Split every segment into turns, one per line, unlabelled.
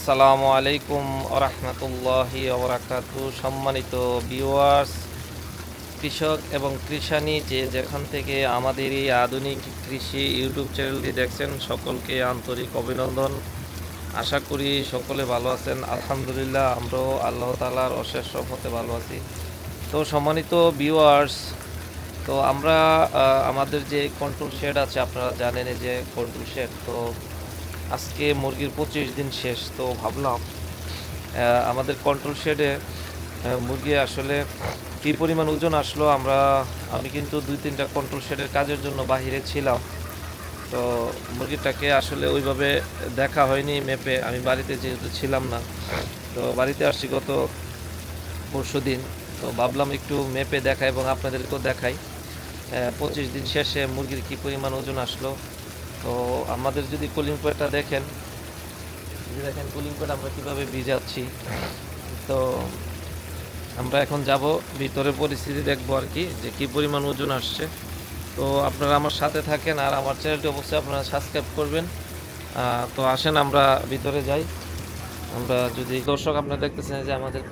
আসসালামু আলাইকুম রহমতুল্লাহি ওবরাকাতু। সম্মানিত ভিউয়ার্স কৃষক এবং কৃষানি যে যেখান থেকে আমাদের এই আধুনিক কৃষি ইউটিউব চ্যানেলটি দেখছেন, সকলকে আন্তরিক অভিনন্দন। আশা করি সকলে ভালো আছেন। আলহামদুলিল্লাহ, আমরাও আল্লাহ তালার অশেষ হতে ভালো আছি। তো সম্মানিত ভিউয়ার্স তো আমরা আমাদের যে কন্ট্রোল শেড আছে, আপনারা জানেন যে কন্ট্রোল শেড তো আজকে মুরগির পঁচিশ দিন শেষ, তো ভাবলাম আমাদের কন্ট্রোল শেডে মুরগি আসলে কী পরিমাণ ওজন আসলো আমরা, আমি কিন্তু দুই তিনটা কন্ট্রোল শেডের কাজের জন্য বাহিরে ছিলাম। তো মুরগিটাকে আসলে ওইভাবে দেখা হয়নি মেপে, আমি বাড়িতে যেহেতু ছিলাম না, তো বাড়িতে আসছি গত পরশু দিন, তো ভাবলাম একটু মেপে দেখাই এবং আপনাদেরকেও দেখাই পঁচিশ দিন শেষে মুরগির কী পরিমাণ ওজন আসলো। তো আমাদের যদি কুলিং প্যাডটা দেখেন, এই যে দেখেন কুলিং প্যাড আমরা কীভাবে ভিজাচ্ছি, তো আমরা এখন যাব ভিতরে পরিস্থিতি দেখব আর কি, যে কী পরিমাণ ওজন আসছে। তো আপনারা আমার সাথে থাকেন আর আমার চ্যানেলটি অবশ্যই আপনারা সাবস্ক্রাইব করবেন। তো আসেন, আমরা ভিতরে যাই। আমরা যদি দর্শক আপনারা দেখতেছেন যে আমাদের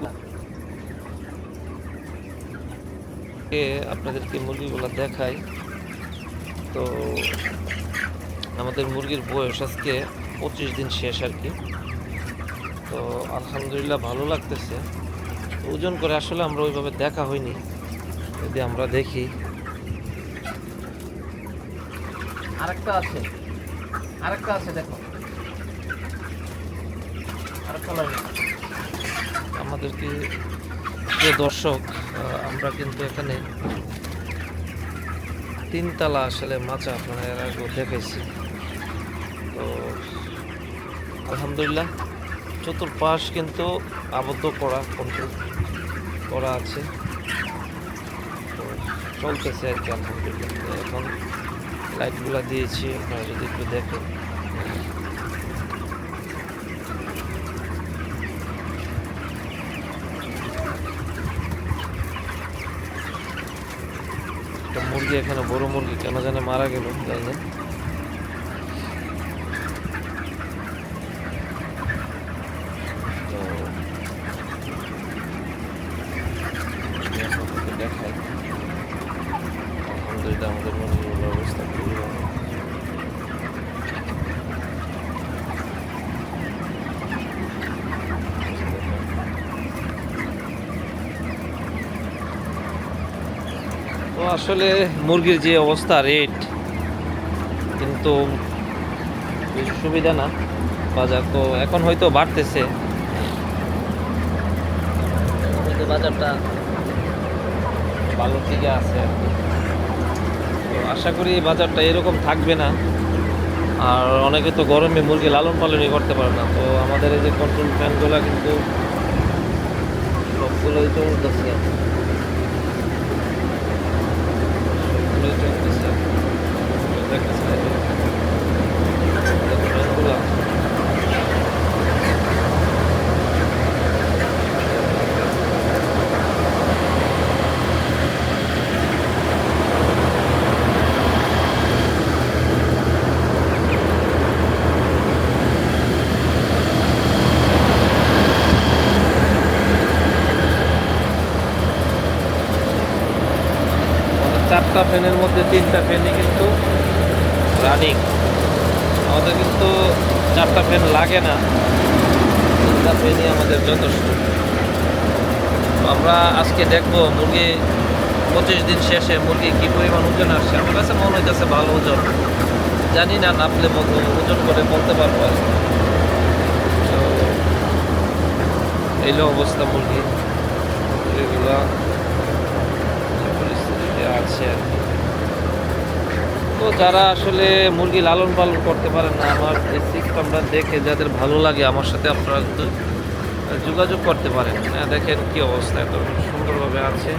আপনাদেরকে মুরগিগুলো দেখাই। তো আমাদের মুরগির বয়স আজকে পঁচিশ দিন শেষ আর কি। তো আলহামদুলিল্লাহ ভালো লাগতেছে। ওজন করে আসলে আমরা ওইভাবে দেখা হয়নি। যদি আমরা দেখি। আরেকটা আছে। আরেকটা আছে, দেখো। আরেকটা আমাদের কি প্রিয় দর্শক আমরা কিন্তু এখানে তিনতলা আসলে মাচা আপনারা এর দেখেছি তো আলহামদুলিল্লাহ চতুর্পাশ কিন্তু আবদ্ধ করা কন্ট্রোল করা আছে। তো চলতেছে আর কি আলহামদুলিল্লাহ। এখন লাইটগুলো দিয়েছি, আপনারা যদি একটু দেখেন। মুরগি এখানে, বড় মুরগি, কেন জানে মারা গেল, জানি না। তো আমি আপনাদেরকে দেখাই আলহামদুলিল্লাহ আমাদের মুরগিগুলোর অবস্থা খুবই ভালো তো আসলে মুরগির যে অবস্থা রেট কিন্তু সুবিধা না। বাজার তো এখন হয়তো বাড়তেছে। বাজারটা ভালো দিকে আছে তো আশা করি বাজারটা এরকম থাকবে না। আর অনেকে তো গরমে মুরগি লালন পালনই করতে পারে না। তো আমাদের এই যে কন্ট্রোল ফ্যানগুলো কিন্তু সবগুলোই চলতেছে সবগুলোই চলতেছে দেখতেছেন চারটা ফ্যানের মধ্যে তিনটা ফ্যানই কিন্তু রানিং আমাদের কিন্তু চারটা ফ্যান লাগে না। তিনটা ফ্যানই আমাদের যথেষ্ট। আমরা আজকে দেখব মুরগি পঁচিশ দিন শেষে মুরগি কী পরিমাণ ওজন আসছে। আমার কাছে মনে হইতেছে ভালো ওজন। জানি না নাপলে মতো ওজন করে বলতে পারব আর এইলো অবস্থা মুরগি এগুলা আছে। আর তো যারা আসলে মুরগি লালন পালন করতে পারেন না, আমার এই সিস্টেমটা দেখে যাদের ভালো লাগে আমার সাথে আপনারা কিন্তু যোগাযোগ করতে পারেন। হ্যাঁ দেখেন কী অবস্থা, এত সুন্দরভাবে আছে।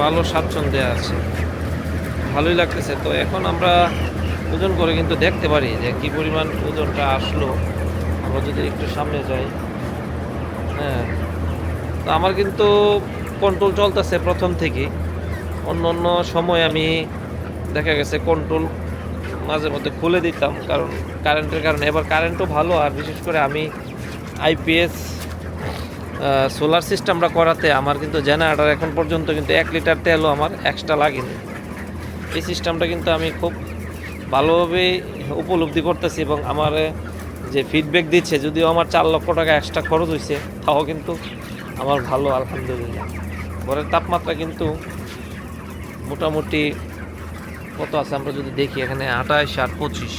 ভালো স্বাচ্ছন্দ্যে আছে। ভালোই লাগতেছে। তো এখন আমরা ওজন করে কিন্তু দেখতে পারি যে কি পরিমাণ ওজনটা আসলো। আমরা যদি একটু সামনে যাই। হ্যাঁ তো আমার কিন্তু কন্ট্রোল চলতেছে প্রথম থেকে অন্য অন্য সময় আমি দেখা গেছে কন্ট্রোল মাঝে মধ্যে খুলে দিতাম, কারণ কারেন্টের কারণে। এবার কারেন্টও ভালো, আর বিশেষ করে আমি আইপিএস সোলার সিস্টেমটা করাতে আমার কিন্তু জেনারেটার এখন পর্যন্ত কিন্তু এক লিটার তেলও আমার এক্সট্রা লাগেনি। এই সিস্টেমটা কিন্তু আমি খুব ভালোভাবে উপলব্ধি করতেছি এবং আমার যে ফিডব্যাক দিচ্ছে, যদিও আমার চার লক্ষ টাকা এক্সট্রা খরচ হয়েছে তাও কিন্তু আমার ভালো, আলহামদুলিল্লাহ। ঘরের তাপমাত্রা কিন্তু মোটামুটি কত আছে আমরা যদি দেখি, এখানে আঠাশ আর পঁচিশ।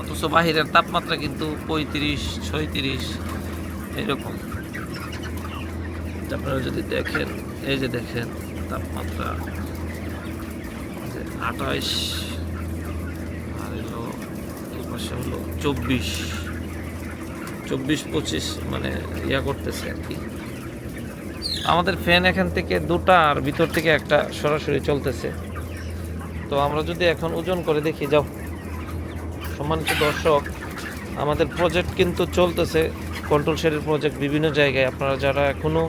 অথচ বাহিরের তাপমাত্রা কিন্তু পঁয়ত্রিশ, ছয়ত্রিশ, এরকম। আপনারা যদি দেখেন, এই যে দেখেন তাপমাত্রা, আঠাশ, আর এই পাশে হলো চব্বিশ। চব্বিশ, পঁচিশ মানে ইয়া করতেছে আর কি। আমাদের ফ্যান এখান থেকে দুটা আর ভিতর থেকে একটা সরাসরি চলতেছে। তো আমরা যদি এখন ওজন করে দেখি, যাও। সম্মানিত দর্শক, আমাদের প্রজেক্ট কিন্তু চলতেছে। কন্ট্রোল শেডের প্রজেক্ট বিভিন্ন জায়গায়। আপনারা যারা এখনও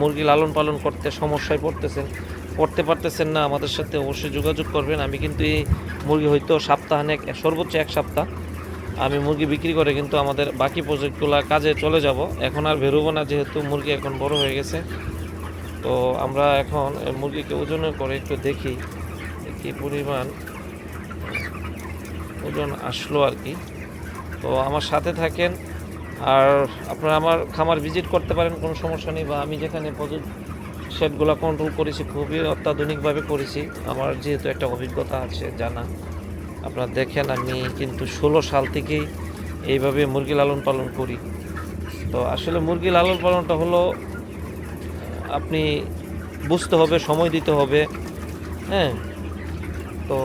মুরগি লালন পালন করতে সমস্যায় পড়তেছেন, করতে পারতেছেন না, আমাদের সাথে অবশ্যই যোগাযোগ করবেন। আমি কিন্তু এই মুরগি হয়তো সপ্তাহানেক, সর্বোচ্চ এক সপ্তাহ আমি মুরগি বিক্রি করে কিন্তু আমাদের বাকি প্রজেক্টগুলো কাজে চলে যাব। এখন আর বেরোবো না যেহেতু মুরগি এখন বড় হয়ে গেছে। তো আমরা এখন মুরগিকে ওজন করে একটু দেখি কি পরিমাণ ওজন আসলো আর কি। তো আমার সাথে থাকেন আর আপনারা আমার খামার ভিজিট করতে পারেন, কোনো সমস্যা নেই, বা আমি যেখানে প্রজেক্ট সেটগুলো কন্ট্রোল করেছি, খুবই অত্যাধুনিকভাবে করেছি। আমার যেহেতু একটা অভিজ্ঞতা আছে, জানা। আপনারা দেখেন, আমি কিন্তু ষোলো সাল থেকেই এইভাবে মুরগি লালন পালন করি। তো আসলে মুরগি লালন পালনটা হলো, আপনি বুঝতে হবে, সময় দিতে হবে হ্যাঁ? তো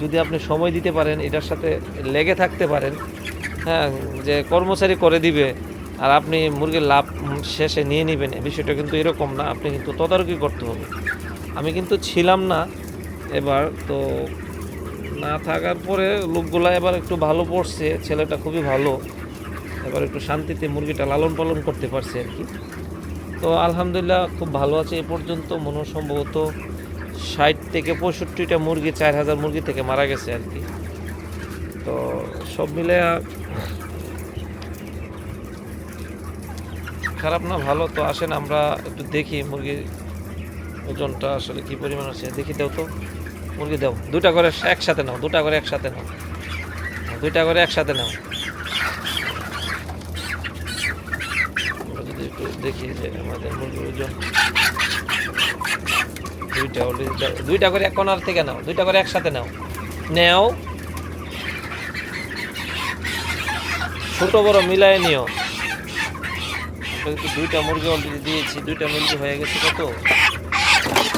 যদি আপনি সময় দিতে পারেন, এটার সাথে লেগে থাকতে পারেন হ্যাঁ? যে কর্মচারী করে দিবে, আর আপনি মুরগির লাভ শেষে নিয়ে নেবেন বিষয়টা কিন্তু এরকম না, আপনি কিন্তু তদারকি করতে হবে। আমি কিন্তু ছিলাম না এবার, তো না থাকার পরে লোকগুলা এবার একটু ভালো পড়ছে, ছেলেটা খুবই ভালো। এবার একটু শান্তিতে মুরগিটা লালন পালন করতে পারছে আর কি। তো আলহামদুলিল্লাহ খুব ভালো আছে এ পর্যন্ত, মনে সম্ভবত ষাট থেকে পঁয়ষট্টিটা মুরগি, চার হাজার মুরগি থেকে মারা গেছে আর কি। তো সব মিলে খারাপ না, ভালো তো আসেন, আমরা একটু দেখি মুরগির ওজনটা আসলে কি পরিমাণ আছে দেখি দাও তো। মুরগি দাও। দুটা করে একসাথে নাও দুটা করে একসাথে নাও। দুইটা করে একসাথে নাও। দেখি যে আমাদের মুরগির ওজন, দুইটা দুইটা করে এক কোনার থেকে নাও, দুইটা করে একসাথে নাও। নেও। ছোট, বড় মিলায় নিও। দুইটা মুরগি অলরেডি দিয়েছি, দুইটা মুরগি হয়ে গেছে কত?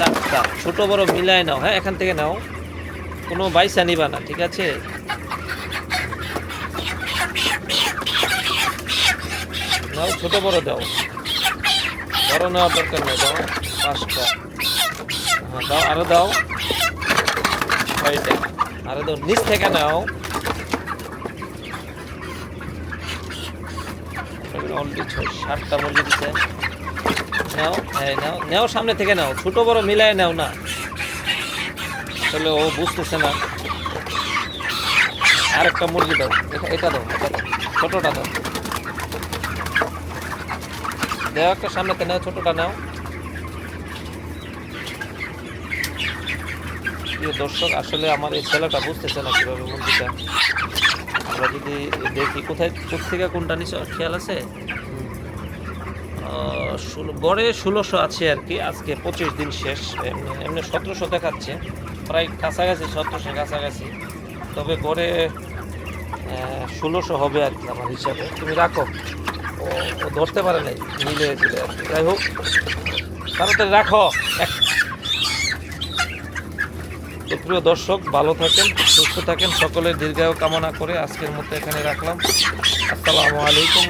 চারটা ছোট, বড় মিলায় নাও। হ্যাঁ এখান থেকে নাও। কোনো বাইসা নিবা না, ঠিক আছে? নাও, ছোট, বড় দাও। বড় নেওয়ার দরকার নেই, দাও। পাঁচটা। হ্যাঁ দাও, আরও দাও। ছয়টা। আরও দাও, নিচ থেকে নাও। অলরেডি ছয়, সাতটা মুরগি দিচ্ছে নাও। নাও সামনে থেকে নাও। ছোট বড় মিলায় নাও না। আসলে ও বুঝতেছে না। আর একটা মুরগি দাও। এটা- দাও, এটা দাও। ছোটটা দাও। দেও একটা সামনেতে নাও, ছোটটা নাও। প্রিয় দর্শক, আসলে আমার এই ছেলেটা বুঝতেছে না কীভাবে মুরগিটা। আমরা যদি দেখি, কোথায় কোথেকে কোনটা নিচে খেয়াল আছে? গড়ে ষোলোশো আছে আর কি। আজকে পঁচিশ দিন শেষ। এমনি সতেরোশো দেখাচ্ছে। প্রায় কাছাকাছি, সতেরোশো কাছাকাছি। তবে গড়ে ষোলোশো হবে আর কি আমার হিসাবে। তুমি রাখো। ও ধরতে পারে নাই, মিলে দিলে আর কি। যাই হোক, তাড়াতাড়ি রাখো। প্রিয় দর্শক, ভালো থাকেন, সুস্থ থাকেন। সকলের দীর্ঘায়ু কামনা করে আজকের মতো এখানে রাখলাম। আসসালামু আলাইকুম